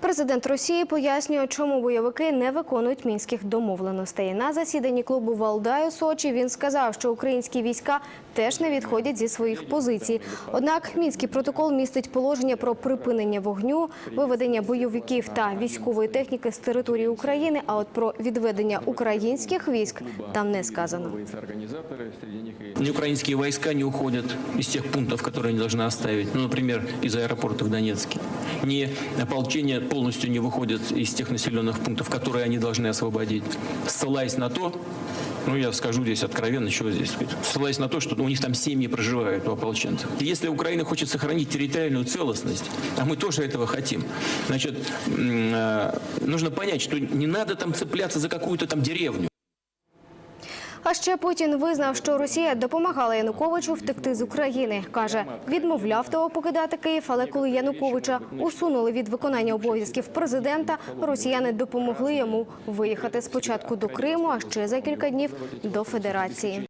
Президент Росії пояснює, чому бойовики не виконують мінських домовленостей. На засіданні клубу Валдай у Сочі він сказав, що українські війська теж не відходять зі своїх позицій. Однак мінський протокол містить положення про припинення вогню, виведення бойовиків та військової техніки з території України. А от про відведення українських військ там не сказано. Ни украинские войска не уходят из тех пунктов, которые они должны оставить. Ну, например, из аэропорта в Донецке. Ни ополчение полностью не выходит из тех населенных пунктов, которые они должны освободить. Ссылаясь на то, ну, я скажу здесь откровенно, чего здесь ссылаясь на то, что у них там семьи проживают у ополченцев. Если Украина хочет сохранить территориальную целостность, а мы тоже этого хотим, значит, э, нужно понять, что не надо там цепляться за какую-то там деревню. А ще Путін визнав, що Росія допомагала Януковичу втекти з України. Каже, відмовляв того покидати Київ, але коли Януковича усунули від виконання обов'язків президента, росіяни допомогли йому виїхати спочатку до Криму, а ще за кілька днів до Федерації.